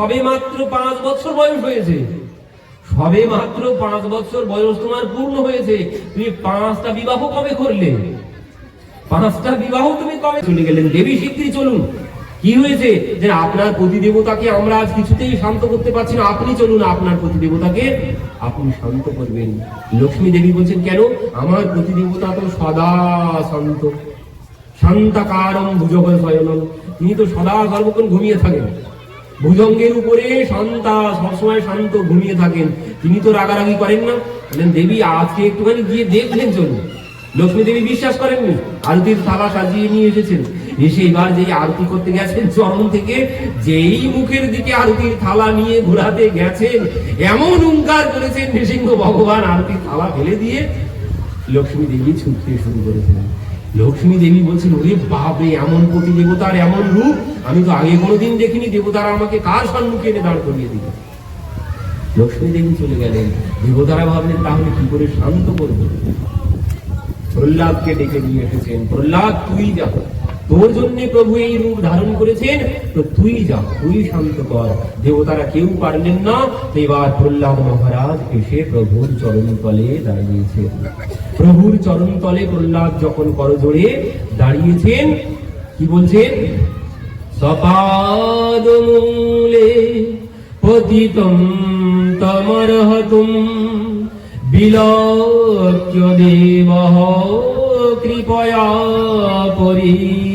সবে মাত্র পাঁচ বছর বয়স হয়েছে। সবে মাত্র পাঁচ বছর বয়স তোমার পূর্ণ হয়েছে। তুমি পাঁচটা বিবাহ কবে করলে? পাঁচটা বিবাহ তুমি কবে চলে গেলেন, দেবী, শিগগিরই চলুন। কি হয়েছে? যে আপনার প্রতি দেবতাকে আমরা আজ কিছুতেই শান্ত করতে পারছি না। আপনি চলুন, আপনার প্রতি দেবতাকে আপনি শান্ত করবেন। লক্ষ্মী দেবী বলছেন, কেন? আমার প্রতি দেবতা তো সদা শান্ত। শান্তাকারম ভুজগ শয়নম তিনি তো সদা সর্বক্ষণ ঘুমিয়ে থাকেন। ভুজঙ্গের উপরে শান্তা সবসময় শান্ত ঘুমিয়ে থাকেন। তিনি তো রাগারাগি করেন না। বলেন, দেবী, আজকে একটুখানি গিয়ে দেখলেন চলুন। লক্ষ্মী দেবী বিশ্বাস করেননি। আরতির থালা সাজিয়ে নিয়ে এসেছেন। এসে এবার যে আরতি করতে গেছেন, চরণ থেকে যেই মুখের দিকে আরতির থালা নিয়ে ঘোরাতে গেছেন, এমন হুঙ্কার করেছেন নৃসিংহ ভগবান। আরতির থালা ফেলে দিয়ে লক্ষ্মী দেবী ছুটতে শুরু করেছিলেন। লক্ষ্মী দেবী বলছেন, ওরে বাবে এমন প্রতি দেবতার এমন রূপ, আমি তো আগে কোনোদিন দেখিনি, দেবতারা আমাকে কার সম্মুখে এনে দাঁড় করিয়ে দিল? লক্ষ্মী দেবী চলে গেলেন। দেবতারা ভাবলেন, তাহলে কি করে শান্ত করব? প্রহ্লাদকে ডেকে নিয়ে এসেছেন, প্রহ্লাদ, তুই যা। তোর জন্য প্রভু এই রূপ ধারণ করেছেন। তো তুই যা, তুই শান্ত কর। দেবতারা কেউ পারলেন না। এবার প্রহ্লাদ মহারাজ এসে প্রভুর চরণ তলে দাঁড়িয়েছেন। প্রভুর চরণ তলে প্রহ্লাদ যখন করজোড়ে দাঁড়িয়েছেন, কি বলছেন? সপাদমূলে পতিতম তমর্হতুম বিলক্ষ্য দেব কৃপয়া পরিপ্লুত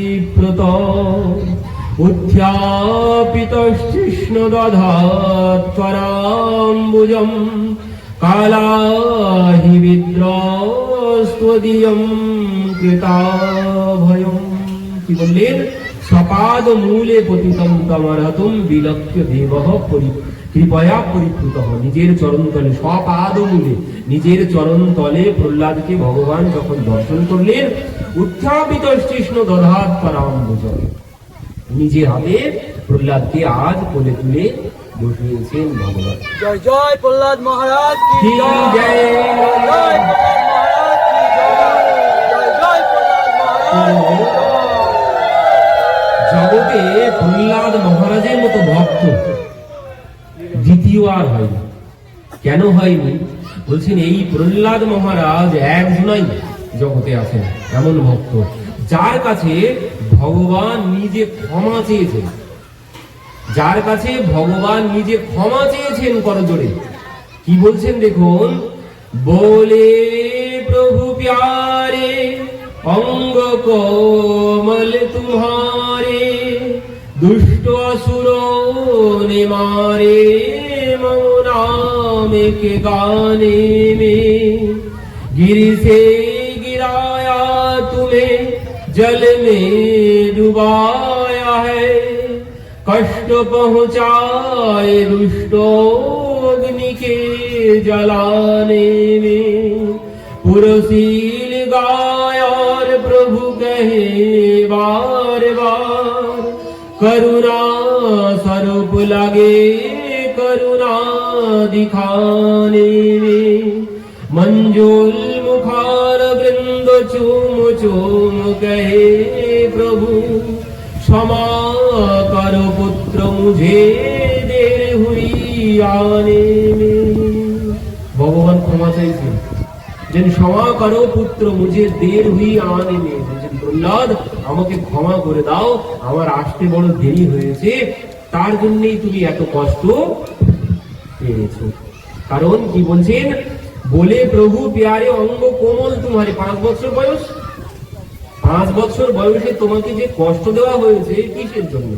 উত্থাপিতৃষ্ণ দধাত্বরাম্বুজম কালাহি বিদ্রস্ত্বদীয়ম কৃতাভয়ম। কি বললেন? সপাদ মূলে পতিতম তমরহতুম বিলক্ষ্য দেব পরি কৃপয়া পরিপ্লুত নিজের চরণ তলে সপাদ মূলে নিজের চরণ তলে প্রহ্লাদকে ভগবান যখন দর্শন করলেন উত্থাপিত কৃষ্ণ দধাত পরাম্বুজম নিজের হাতে প্রহ্লাদকে আজ কোলে তুলে বসিয়েছেন ভগবান। জয় জয় প্রহ্লাদ মহারাজ কি কি জয়। জয়। জয় মহারাজ জয়। জয় জয় মহারাজ জয়। জগতে প্রহ্লাদ মহারাজের মতো ভক্ত দ্বিতীয় আর হয়নি কেন হয়নি? বলছেন, এই প্রহ্লাদ মহারাজ একজনাই জগতে আছেন, এমন ভক্ত। যার কাছে ভগবান নিজে ক্ষমা চেয়েছেন, যার কাছে ভগবান নিজে ক্ষমা চেয়েছেন করজোরে কি বলছেন দেখুন? বলে প্রভু প্যারে, অঙ্গ কমল তুমারে, দুষ্ট অসুর নে মারে मौनाम के गाने में। गिर से गिराया तुम्हें, जल में डुबाया है। कष्ट पहुँचाए दुष्टोग्नि के जलाने में। पुरसील गाय और प्रभु कहे बार बार, करुणा स्वरूप लगे करुणा। দিখানে মঞ্জুল মুখার বৃন্দ চুম চুম কহে প্রভু ক্ষমা কর পুত্র মুঝে দের হুই ভগবান ক্ষমা চাইছেন যেন ক্ষমা করো পুত্র মুঝে দের হুই আনে প্রহ্লাদ আমাকে ক্ষমা করে দাও। আমার আসতে বড় দেরি হয়েছে। তার জন্যই তুমি এত কষ্ট কারণ কি বলছেন, বলে প্রভু পেয়ারে অঙ্গ কোমল তোমার। পাঁচ বছর বয়স? পাঁচ বছর বয়সে তোমাকে যে কষ্ট দেওয়া হয়েছে, কিসের জন্য?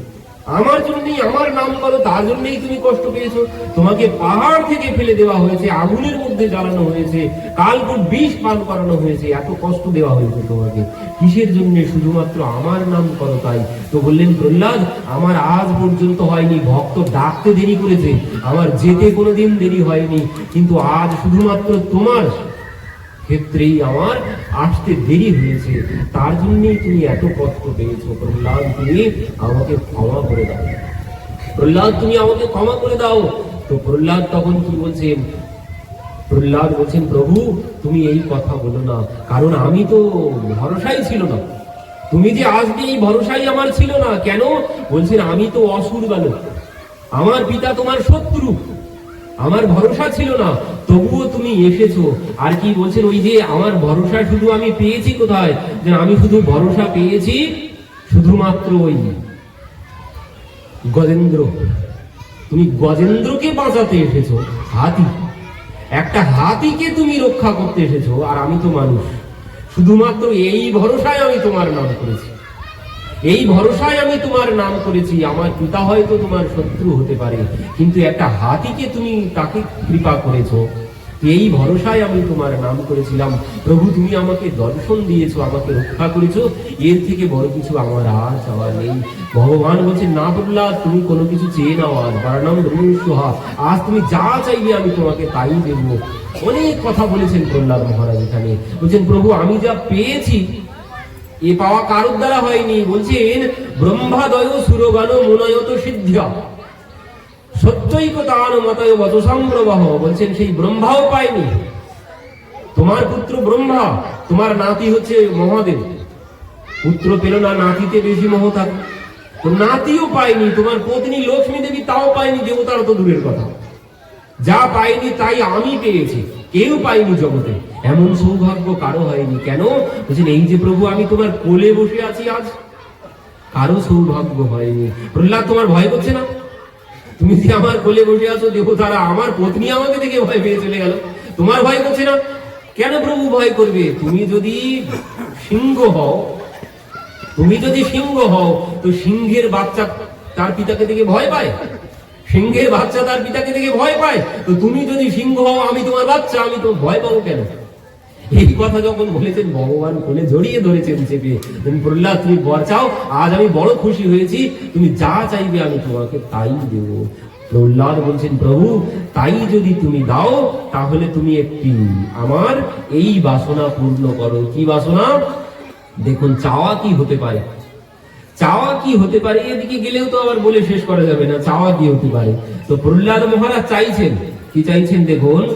আমার জন্যই, আমার নাম করো তার জন্যই তুমি কষ্ট পেয়েছ। তোমাকে পাহাড় থেকে ফেলে দেওয়া হয়েছে, আগুনের মধ্যে জ্বালানো হয়েছে, কালকুট বিষ পান করানো হয়েছে, এত কষ্ট দেওয়া হয়েছে তোমাকে। কিসের জন্য শুধুমাত্র আমার নাম করো তাই? তো বললেন, প্রহ্লাদ, আমার আজ পর্যন্ত হয়নি, ভক্ত ডাকতে দেরি করেছে, আমার যেতে কোনোদিন দেরি হয়নি, কিন্তু আজ শুধুমাত্র তোমার ক্ষেত্রেই আমার আসতে দেরি হয়েছে। তার জন্যই তুমি এত কষ্ট পেয়েছ। প্রহ্লাদ, তুমি আমাকে ক্ষমা করে দাও। প্রহ্লাদ, তুমি আমাকে ক্ষমা করে দাও। তো প্রহ্লাদ তখন কি বলছেন প্রহ্লাদ বলছেন প্রভু, তুমি এই কথা বলো না। কারণ আমি তো ভরসাই ছিল না। তুমি যে আসবে এই ভরসাই আমার ছিল না, কেন? বলছেন, আমি তো অসুর বালক। আমার পিতা তোমার শত্রু। আমার ভরসা ছিল না, তবুও তুমি এসেছ। আর কি বলছেন ওই যে, আমার ভরসা শুধু আমি পেয়েছি কোথায়? যে আমি শুধু ভরসা পেয়েছি শুধুমাত্র ওই গজেন্দ্র। তুমি গজেন্দ্রকে বাঁচাতে এসেছ, হাতি। একটা হাতিকে তুমি রক্ষা করতে এসেছ, আর আমি তো মানুষ। শুধুমাত্র এই ভরসায় আমি তোমার নাম করেছি। এই ভরসায় আমি তোমার নাম করেছি, আমার পিতা হয়তো তোমার শত্রু হতে পারে, কিন্তু একটা হাতিকে তুমি তাকে কৃপা করেছ। এই ভরসায় আমি তোমার নাম করেছিলাম। প্রভু, তুমি আমাকে দর্শন দিয়েছ, আমাকে রক্ষা করেছ। এর থেকে বড় কিছু আমার আর চাওয়ার নেই। ভগবান বলছে, না প্রহ্লাদ, তুমি কোনো কিছু চেয়ে নাও আর বারানাম সোহা। আজ তুমি যা চাইবে আমি তোমাকে তাই দেবো। অনেক কথা বলেছেন প্রহ্লাদ মহারাজ এখানে। বলছেন, প্রভু, আমি যা পেয়েছি এ পাওয়া কারোর দ্বারা হয়নি? বলছেন, ব্রহ্মাদয় সুরগান মুনয়ত সিদ্ধা। বচসম্প্রবাহ বলছেন, সেই ব্রহ্মাও পায়নি। তোমার পুত্র ব্রহ্মা, তোমার নাতি হচ্ছে মহাদেব। পুত্র পেল না, নাতিতে বেশি মোহ থাকে। তো নাতিও পায়নি, তোমার পত্নী লক্ষ্মী দেবী তাও পায়নি, দেবতার তো দূরের কথা। যা পাইনি তাই আমি পেয়েছি, কেউ পাইনি জগতে। এমন সৌভাগ্য কারও হয়নি। কেন? বলছেন, এই যে প্রভু, আমি তোমার কোলে বসে আছি আজ। কারও সৌভাগ্য হয়নি। প্রহ্লাদ, তোমার ভয় করছে না? তুমি যে আমার কোলে বসে আছো দেখো তারা আমার পত্নী আমাকে দেখে ভয় পেয়ে চলে গেল। তোমার ভয় করছে না? কেন প্রভু ভয় করবে? তুমি যদি সিংহ হও, তুমি যদি সিংহ হও, তো সিংহের বাচ্চা তার পিতাকে দেখে ভয় পায়? সিংহের বাচ্চা তার পিতাকে দেখে ভয় পায়? তো তুমি যদি সিংহ হও, আমি তোমার বাচ্চা, আমি তো ভয় পাবো কেন? এই কথা যখন বলেছেন, ভগবান কোলে জড়িয়ে ধরেছেন চেপে। তুমি প্রহ্লাদ, তুমি বর চাও? আজ আমি বড় খুশি হয়েছি। তুমি যা চাইবে আমি তোমাকে তাই দেব। প্রহ্লাদ বলছেন, প্রভু, তাই যদি তুমি দাও, তাহলে তুমি একটি আমার এই বাসনা পূর্ণ করো। কি বাসনা? দেখুন, চাওয়া কি হতে পারে? চাওয়া কি হতে পারে? এদিকে গেলেও তো আবার বলে শেষ করা যাবে না, চাওয়া কি হতে পারে? তো প্রহ্লাদ মহারাজ চাইছেন। কি চাইছেন দেখুন?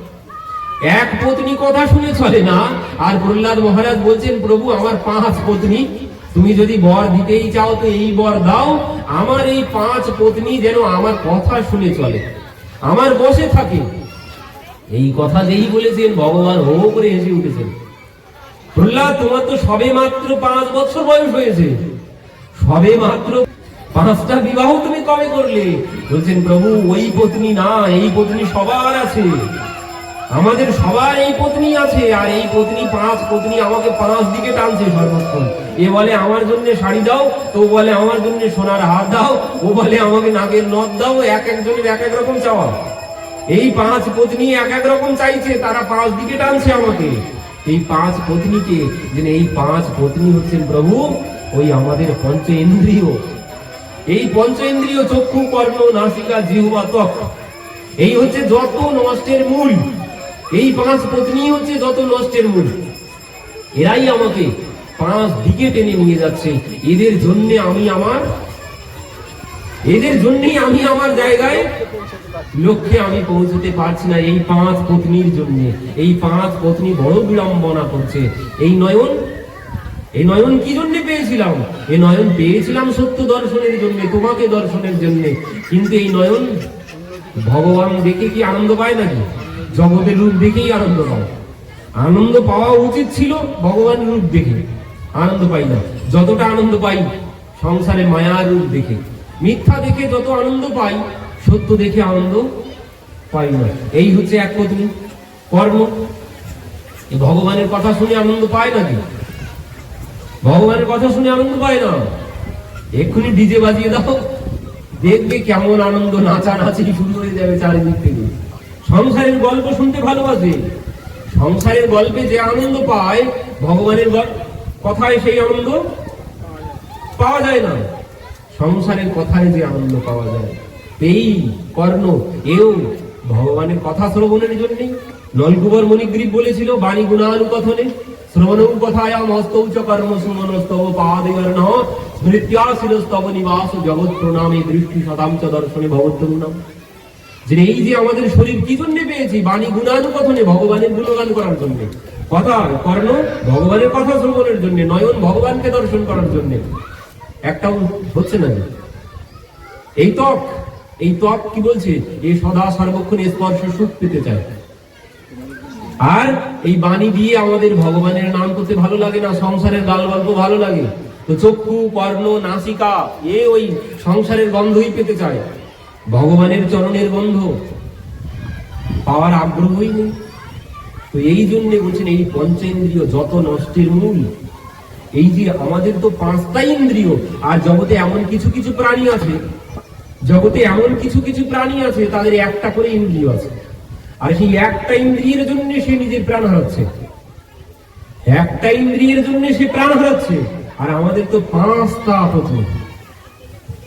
এক পত্নী কথা শুনে চলে না? আর প্রহ্লাদ মহারাজ বলছেন, প্রভু, আমার পাঁচ পত্নী। তুমি যদি বর দিতেই চাও তো এই বর দাও। আমার এই পাঁচ পত্নী যেন আমার কথা শুনে চলে। আমার বসে থাকে। এই কথা যেই বলেছেন, ভগবান হো করে হেসে উঠেছেন। প্রহ্লাদ, তোমার তো সবে মাত্র পাঁচ বছর বয়স হয়েছে। সবে মাত্র পাঁচটা বিবাহ তুমি কবে করলে? বলছেন, প্রভু, ওই পত্নী না, এই পত্নী সবার আছে। আমাদের সবার এই পত্নী আছে, আর এই পত্নী পাঁচ, পত্নী আমাকে পাঁচ দিকে টানছে সর্বক্ষণ। এ বলে, আমার জন্য শাড়ি দাও, তো বলে, আমার জন্য সোনার হার দাও। ও বলে, আমাকে নাগের নদ দাও, এক একজনের এক এক রকম চাওয়া। এই পাঁচ পত্নী এক এক রকম চাইছে, তারা পাঁচ দিকে টানছে আমাকে। এই পাঁচ পত্নীকে, যেন এই পাঁচ পত্নী হচ্ছেন প্রভু, ওই আমাদের পঞ্চ ইন্দ্রিয়। এই পঞ্চ ইন্দ্রিয় চক্ষু, কর্ণ, নাসিকা, জিহ্বা, ত্বক। এই হচ্ছে যত নষ্টের মূল। এই পাঁচ পত্নী হচ্ছে যত নষ্টের মূল। এরাই আমাকে পাঁচ দিকে টেনে নিয়ে যাচ্ছে। এদের জন্যে আমি আমার এদের জন্যই আমি আমার জায়গায় লক্ষ্যে আমি পৌঁছতে পারছি না এই পাঁচ পত্নীর জন্য। এই পাঁচ পত্নী বড় বিড়ম্বনা করছে। এই নয়ন এই নয়ন কি জন্য পেয়েছিলাম? এই নয়ন পেয়েছিলাম সত্য দর্শনের জন্য, তোমাকে দর্শনের জন্য। কিন্তু এই নয়ন ভগবান দেখে কি আনন্দ পায় নাকি? জগতের রূপ দেখেই আনন্দ পায় আনন্দ পাওয়া উচিত ছিল ভগবান রূপ দেখে। আনন্দ পাই না। যতটা আনন্দ পাই, সংসারে মায়ার রূপ দেখে। মিথ্যা দেখে যত আনন্দ পাই, সত্য দেখে আনন্দ পাই না। এই হচ্ছে এক পত্নী কর্ম। ভগবানের কথা শুনে আনন্দ পায় নাকি? ভগবানের কথা শুনে আনন্দ পায় না। এক্ষুনি ডিজে বাজিয়ে দাও। দেখবে কেমন আনন্দ নাচা নাচি শুরু হয়ে যাবে চারিদিক থেকে। সংসারের গল্প শুনতে ভালোবাসে। সংসারের গল্পে যে আনন্দ পায়, ভগবানের কথায় সেই আনন্দ পাওয়া যায় না। সংসারের কথায় যে আনন্দ পাওয়া যায় এই কর্ণ, এও ভগবানের কথা শ্রবণের জন্যে। নলকুবর মণিগ্রীব বলেছিল, বাণী গুণানুকথনে, শ্রবণৌ কথায়াম হস্তৌচ কর্ম সুমনস্তব পাদয়র্ণ স্মৃত্যাশিরস্তব নিবাস জগৎ প্রণামে দৃষ্টি শতাংশ দর্শনে ভগবদ্গুণাম যে এই যে আমাদের শরীর কি জন্য পেয়েছি? বাণী গুণানুকথনে ভগবানের গুণগান করার জন্য। কথা কর্ণ ভগবানের কথা শ্রবণের জন্য, নয়ন ভগবানকে দর্শন করার জন্য। একটাও হচ্ছে না এই ত্বক এই ত্বক কি বলছে? এই সদা সর্বক্ষণ স্পর্শ সুখ পেতে চায়। আর এই বাণী দিয়ে আমাদের ভগবানের নাম করতে ভালো লাগে না, সংসারের গাল গল্প ভালো লাগে। তো চক্ষু, কর্ণ, নাসিকা, এ ওই সংসারের গন্ধই পেতে চায়। ভগবানের চরণের গন্ধ। পাওয়ার আগ্রহই নেই। তো এই জন্য বলছেন, এই পঞ্চেন্দ্রিয় যত নষ্টের মূল, এই যে আমাদের তো পাঁচটা ইন্দ্রিয়, আর জগতে এমন কিছু কিছু প্রাণী আছে, জগতে এমন কিছু কিছু প্রাণী আছে, তাদের একটা করে ইন্দ্রিয় আছে। আর সেই একটা ইন্দ্রিয়ের জন্য সে নিজের প্রাণ হারাচ্ছে। একটা ইন্দ্রিয়ের জন্য সে প্রাণ হারাচ্ছে। আর আমাদের তো পাঁচটা পত্নী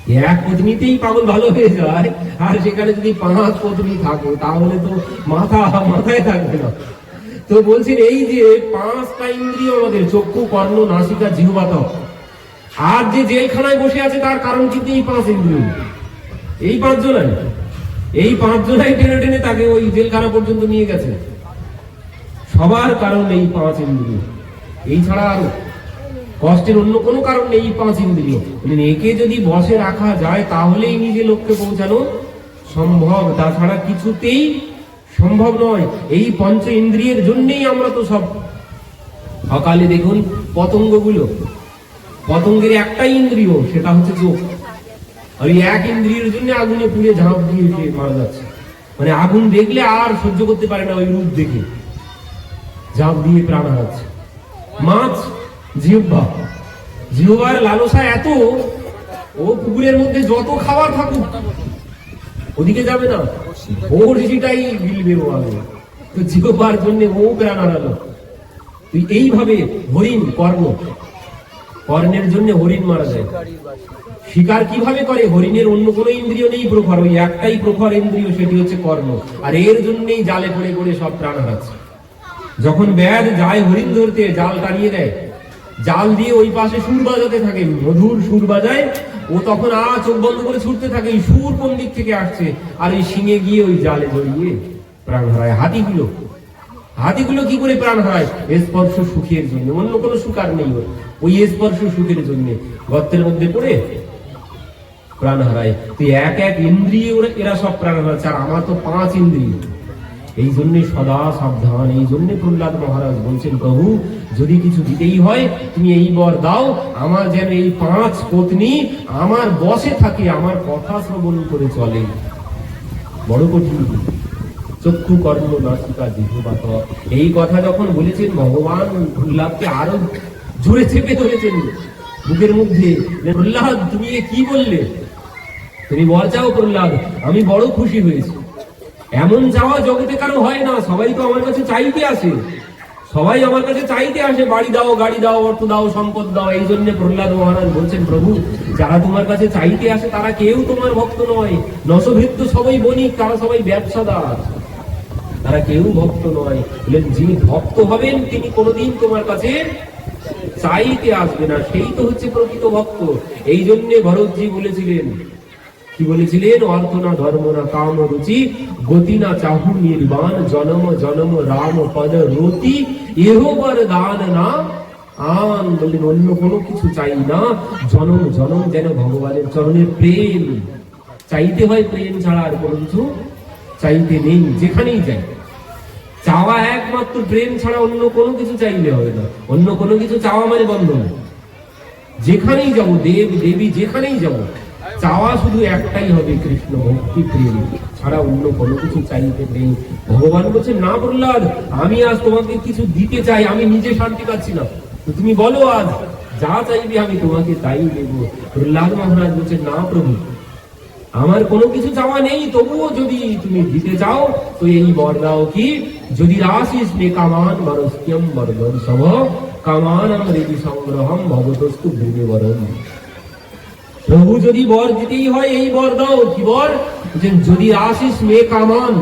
এক পত্নীতেই পাগল ভালো হয়ে যায়, আর সেখানে যদি পাঁচ পত্নী থাকে, তাহলে তো মাথা, মাথায় থাকবে না। তো বলছেন, এই যে পাঁচটা ইন্দ্রিয় আমাদের, চক্ষু, কর্ণ, নাসিকা, জিহ্বা ত্বক। আর যে জেলখানায় বসে আছে, তার কারণ কিন্তু এই পাঁচ ইন্দ্রিয়। এই পাঁচজনাই। এই পাঁচজনাই টেনে টেনে তাকে ওই জেলখানা পর্যন্ত নিয়ে গেছে। সবার কারণ এই পাঁচ ইন্দ্রিয়। এই ছাড়া আরও কষ্টের অন্য কোনো কারণ নেই, পাঁচ ইন্দ্রিয়। একে যদি বসে রাখা যায়, তাহলেই নিজে লক্ষ্যে পৌঁছানো সম্ভব। তাছাড়া কিছুতেই সম্ভব নয়। এই পঞ্চ ইন্দ্রিয়ের জন্যই আমরা তো সব। সকালে দেখুন, পতঙ্গগুলো। পতঙ্গের একটাই ইন্দ্রিয়, সেটা হচ্ছে চোখ। আর এই এক ইন্দ্রিয়ের জন্য আগুনে পুড়ে ঝাঁপ দিয়ে সে মারা যাচ্ছে। মানে আগুন দেখলে আর সহ্য করতে পারে না ওই রূপ দেখে। ঝাঁপ দিয়ে প্রাণ হারাচ্ছে। মাছ জিহ্বা। জিহ্বার লালসা এত, ও পুকুরের মধ্যে যত খাবার থাকুক, ওদিকে যাবে না। ওর সেটাই গিলবে ও আগে। তো জিহ্বার জন্য ও প্রাণ হারালো। তুই এইভাবে হরিণ, কর্ণ, কর্ণের জন্য হরিণ মারা যায়। শিকার কীভাবে করে? হরিণের অন্য কোনো ইন্দ্রিয় নেই প্রখর। ওই একটাই প্রখর ইন্দ্রিয়, সেটি হচ্ছে কর্ম আর এর জন্যই জালে পড়ে পড়ে সব প্রাণ হারাচ্ছে। যখন ব্যাধ যায় হরিণ ধরতে, জাল টানিয়ে দেয় জাল দিয়ে ওই পাশে সুর বাজাতে থাকে। মধুর সুর বাজায়। ও তখন আ চোখ বন্ধ করে ছুটতে থাকে, এই সুর কোন দিক থেকে আসছে? আর এই শিঙে গিয়ে ওই জালে জড়িয়ে প্রাণ হারায়। হাতিগুলো। হাতিগুলো কি করে প্রাণ হারায়? স্পর্শ সুখের জন্য। অন্য কোনো সুখ আর নেই। ওই স্পর্শ সুখের জন্য। গর্তের মধ্যে পড়ে প্রাণ হারায়। তুই এক এক ইন্দ্রিয় এরা সব প্রাণ হারাচ্ছে। আর আমার তো পাঁচ ইন্দ্রিয়। এই জন্য সদা সাবধান এই জন্য প্রহ্লাদ মহারাজ বলছেন, প্রভু, যদি কিছু দিতেই হয়, তুমি এই বর দাও। আমার যেন এই পাঁচ পত্নী আমার বসে থাকে, আমার কথা শ্রবণ করে চলে। বড় কঠিন চক্ষু কর্ণ নাসিকা জিহ্বা ত্বক। এই কথা যখন বলেছেন, ভগবান প্রহ্লাদকে আরও জোরে চেপে ধরেছেন। বুকের মধ্যে, প্রহ্লাদ, তুমি কি বললে তুমি বল চাও প্রহ্লাদ, আমি বড় খুশি হয়েছি। এমন যাওয়া জগতে কারও হয় না, সবাই তো আমার কাছে চাইতে আসে। সবাই আমার কাছে চাইতে আসে, বাড়ি দাও, গাড়ি দাও, অর্থ দাও, সম্পদ দাও, এই জন্য প্রহ্লাদ মহারাজ বলছেন, প্রভু, যারা তোমার কাছে চাইতে আসে, তারা কেউ তোমার ভক্ত নয়। নশভিত্ত সবাই বণিক, তারা সবাই ব্যবসাদার। তারা কেউ ভক্ত নয়। বললেন যিনি ভক্ত হবেন, তিনি কোনোদিন তোমার কাছে চাইতে আসবে না। সেই তো হচ্ছে প্রকৃত ভক্ত। এই জন্য ভরতজি বলেছিলেন কি বলেছিলেন অর্থ না ধর্ম না কাম, রুচি গতি না চাহু, নির্বাণ, জনম জনম, রাম, পদ, রতি, এহ দান না। আন বললেন, অন্য কোনো কিছু চাই না। জনম জনম যেন ভগবানের চরণের প্রেম। চাইতে হয় প্রেম ছাড়া আর কোনো কিছু চাইতে নেই, যেখানেই যাই। চাওয়া একমাত্র প্রেম ছাড়া অন্য কোনো কিছু চাইলে হবে না। অন্য কোনো কিছু চাওয়া মানে বন্ধন। যেখানেই যাব, দেব, দেবী, যেখানেই যাব চাওয়া শুধু একটাই হবে কৃষ্ণ ভক্তি প্রেম। ছাড়া অন্য কোনো কিছু চাইতে নেই। ভগবান বলছে না প্রহ্লাদ, আমি আজ তোমাকে কিছু দিতে চাই, আমি নিজে শান্তি পাচ্ছি না। তুমি বলো আজ, যা চাইবে আমি তোমাকে তাই দেব। প্রহ্লাদ মহারাজ বলছে না প্রভু, আমার কোনো কিছু চাওয়া নেই, তবুও যদি তুমি দিতে চাও, তো এই বর দাও কি? যদি রাশিস মে কামান মরস্যম বরদন সব কামানম রেদি সংগ্রহম ভগতস্তু ভূমি বরণ প্রভু যদি বর দিতেই হয় এই বর দাও কি বর যে যদি আসিস মে কামান।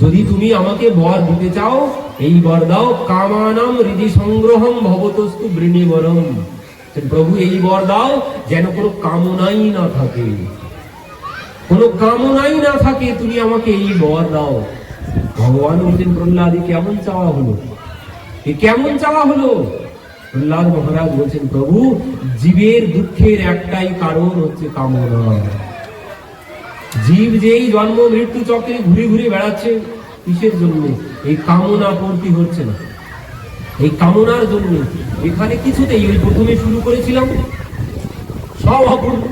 যদি তুমি আমাকে বর দিতে চাও, এই বর দাও, কামানাম হৃদি সংগ্রহম ভবতস্তু বৃণীবরম। প্রভু এই বর দাও, যেন কোনো কামনাই না থাকে। কোনো কামনাই না থাকে, তুমি আমাকে এই বর দাও। ভগবান বলছেন, প্রহ্লাদি কেমন চাওয়া হলো? কেমন চাওয়া হলো? প্রহ্লাদ মহারাজ বলছেন, প্রভু, জীবের দুঃখের একটাই কারণ হচ্ছে কামনা। জীব যেই জন্ম মৃত্যু চক্রে ঘুরে ঘুরে বেড়াচ্ছে, কিসের জন্য? এই কামনা পূর্তি হচ্ছে না। এই কামনার জন্য এখানে কিছুতেই ওই প্রথমে শুরু করেছিলাম, সব অপূর্ণ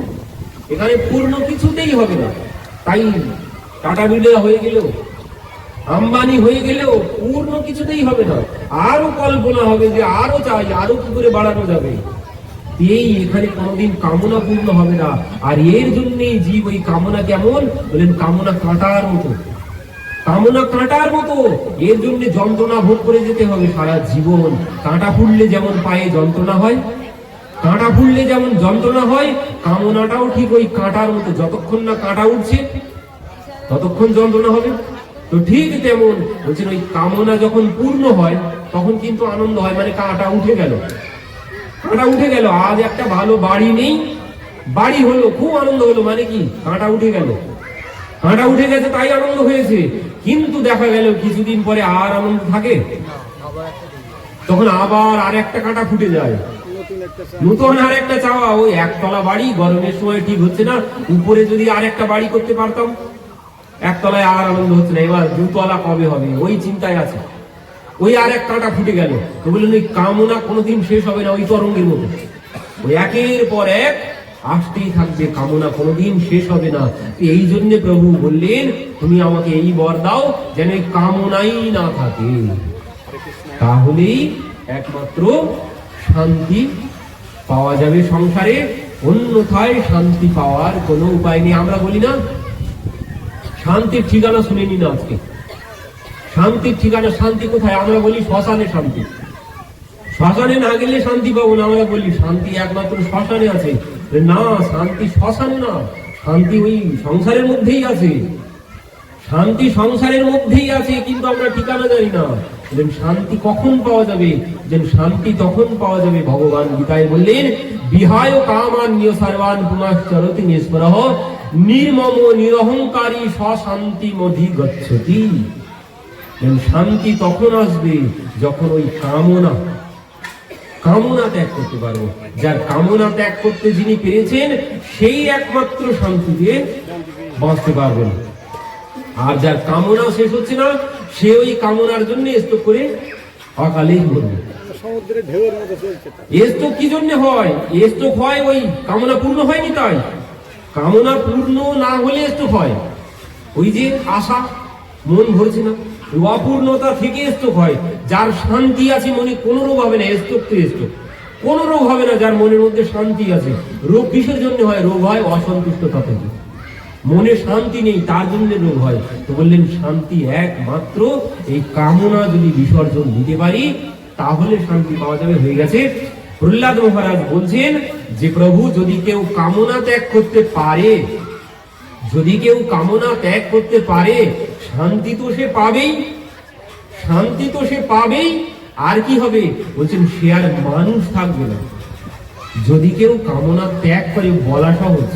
এখানে পূর্ণ কিছুতেই হবে না। তাই টাটা বিড়লা হয়ে গেলেও আম্বানি হয়ে গেলেও পূর্ণ কিছুতেই হবে না। আরও কল্পনা হবে যে আরও চাই আরও কি করে বাড়ানো যাবে। এই এখানে কোনোদিন কামনা পূর্ণ হবে না। আর এর জন্যই জীব ওই কামনা কেমন? বলেন, কামনা কাঁটার মতো। কামনা কাঁটার মতো। এর জন্য যন্ত্রণা ভোগ করে যেতে হবে সারা জীবন। কাঁটা ফুললে যেমন পায়ে যন্ত্রণা হয়, কাঁটা ফুললে যেমন যন্ত্রণা হয়, কামনাটাও ঠিক ওই কাঁটার মতো। যতক্ষণ না কাঁটা উঠছে, ততক্ষণ যন্ত্রণা হবে। তো ঠিক তেমন, বলছেন ওই কামনা যখন পূর্ণ হয়, তখন কিন্তু আনন্দ হয় মানে কাঁটা উঠে গেল। কাঁটা উঠে গেল, আজ একটা ভালো বাড়ি নেই, বাড়ি হলো, খুব আনন্দ হলো মানে কি? কাঁটা উঠে গেল। কাঁটা উঠে গেছে, তাই আনন্দ হয়েছে। কিন্তু দেখা গেল, কিছুদিন পরে আর আনন্দ থাকে। তখন আবার আর একটা কাঁটা ফুটে যায়। নতুন আর একটা চাওয়া, ওই একতলা বাড়ি, গরমের সময় ঠিক হচ্ছে না। উপরে যদি আর একটা বাড়ি করতে পারতাম একতলায় আর আনন্দ হচ্ছে না, এবার দুতলা কবে হবে? ওই চিন্তায় আছে। ওই আর এক কাঁটা ফুটে গেল। তো বললেন, ওই কামনা কোনোদিন শেষ হবে না, ওই তরঙ্গের মতো ওই একের পর এক আসতেই থাকবে, কামনা কোনোদিন শেষ হবে না। এই জন্য প্রভু বললেন, তুমি আমাকে এই বর দাও যেন এই কামনাই না থাকে। তাহলেই একমাত্র শান্তি পাওয়া যাবে সংসারে। অন্যথায় শান্তি পাওয়ার কোনো উপায় নেই। আমরা বলি না শান্তির ঠিকানা শুনে নিন আজকে। শান্তির ঠিকানা, শান্তি কোথায়? আমরা বলি শ্মশানে শান্তি। শ্মশানে না গেলে শান্তি পাবো না, আমরা বলি শান্তি একমাত্র শ্মশানে আছে। না, শান্তি শ্মশানে না, শান্তি ওই সংসারের মধ্যেই আছে। শান্তি সংসারের মধ্যেই আছে, কিন্তু আমরা ঠিকানা জানি না। বললেন শান্তি কখন পাওয়া যাবে? যেন শান্তি তখন পাওয়া যাবে? ভগবান গীতায় বললেন, বিহায় কামান নিয় সর্বান পুনশ্চরতি নিষ্পরহ নির্মম নিরহংকারী সশান্তি মধি গচ্ছতি। শান্তি তখন আসবে যখন ওই কামনা কামনা ত্যাগ করতে পারব যার কামনা ত্যাগ করতে যিনি পেরেছেন সেই একমাত্র শান্তিতে বাঁচতে পারবেন। আর যার কামনা শেষ হচ্ছে না সে ওই কামনার জন্য স্তব করে অকালেই মরবে। সমুদ্রের ঢেউয়ের মতো চলছে। স্তব কি জন্য হয়? স্তব হয় ওই কামনা পূর্ণ হয়নি তাই। কামনা পূর্ণ না হলে স্তব হয়। ওই যে আশা, মন ভরছে না। অপূর্ণতা থেকে স্তব হয়। যার শান্তি আছে মনে কোনো রোগ হবে না স্তব তো স্তব কোন রোগ হবে না যার মনের মধ্যে শান্তি আছে। রোগ কিসের জন্য হয়? রোগ হয় অসন্তুষ্টতা থেকে মনে শান্তি নেই, তার জন্য রোগ হয়। তো বললেন, শান্তি একমাত্র এই কামনা যদি বিসর্জন দিতে পারি, তাহলে শান্তি পাওয়া যাবে। হয়ে গেছে। প্রহ্লাদ মহারাজ বলছেন, যে প্রভু, যদি কেউ কামনা ত্যাগ করতে পারে, যদি কেউ কামনা ত্যাগ করতে পারে, শান্তি তো সে পাবেই, শান্তি তো সে পাবেই, আর কি হবে? বলছেন, সে আর মানুষ থাকবে না। যদি কেউ কামনা ত্যাগ করে, বলা সহজ।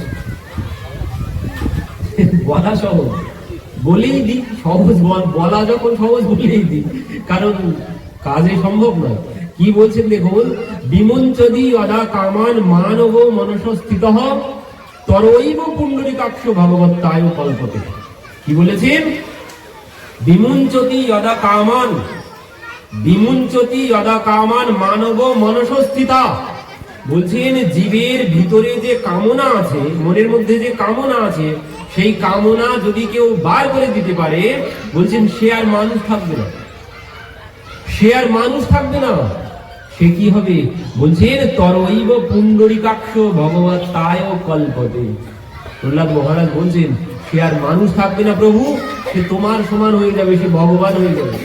বলা সহজ। বলেই দিই, সহজ বল- বলা যখন সহজ, বলেই দিই। কারণ কাজে সম্ভব নয়। কি বলছেন দেখুন বিমঞ্চদি অদা কামান মানব মনস স্থিত তরৈব পুণ্ডরিকাক্ষ ভগবত্তায় কল্পতে। কি বলেছেন? বিমুঞ্চতি যদা কামান বিমুঞ্চতি যদা কামান মানব মনসস্থিতা বলছেন, জীবের ভিতরে যে কামনা আছে, মনের মধ্যে যে কামনা আছে, সেই কামনা যদি কেউ বার করে দিতে পারে, বলছেন, সে আর মানুষ থাকবে না। সে আর মানুষ থাকবে না। সে কি হবে? বলছেন তরৈব পুণ্ডরিকাক্ষ ভগবত তায় কল্পতে। প্রহ্লাদ মহারাজ বলছেন, সে আর মানুষ থাকবে না প্রভু, সে তোমার সমান হয়ে যাবে, সে ভগবান হয়ে যাবে।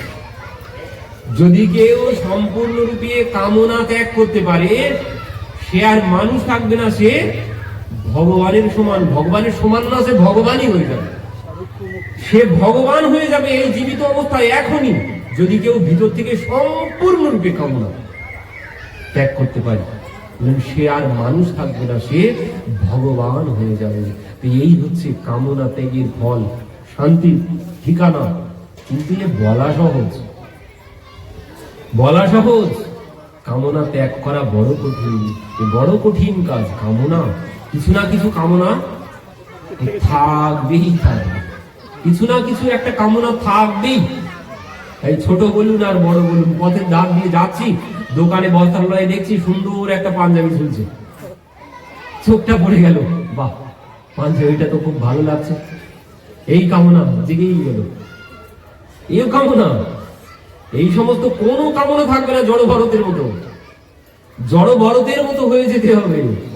যদি কেউ সম্পূর্ণরূপে কামনা ত্যাগ করতে পারে, সে আর মানুষ থাকবে না, সে ভগবানের সমান ভগবানের সমান না, সে ভগবানই হয়ে যাবে। সে ভগবান হয়ে যাবে এই জীবিত অবস্থায় এখনই, যদি কেউ ভিতর থেকে সম্পূর্ণরূপে কামনা ত্যাগ করতে পারি। সে আর মানুষ থাকবে না, সে ভগবান হয়ে যাবে। তো এই হচ্ছে কামনা ত্যাগের ফল। শান্তির ঠিকানা। কিন্তু এ বলা সহজ। বলা সহজ। কামনা ত্যাগ করা বড় কঠিন। বড় কঠিন কাজ, কামনা। কিছু না কিছু কামনা থাকবেই থাকবে। কিছু না কিছু একটা কামনা থাকবেই। এই ছোট বলুন আর বড় বলুন, পথের ধার দিয়ে যাচ্ছি। দোকানে বস্তাগুলোয় দেখছি সুন্দর একটা পাঞ্জাবি ঝুলছে। চোখটা পড়ে গেল। বাহ, পাঞ্জাবিটা তো খুব ভালো লাগছে। এই কামনা জেগেই গেল। এই কামনা। এই সমস্ত কোনো কামনা থাকবে না জড় ভারতের মতো। জড় ভারতের মতো হয়ে যেতে হবে।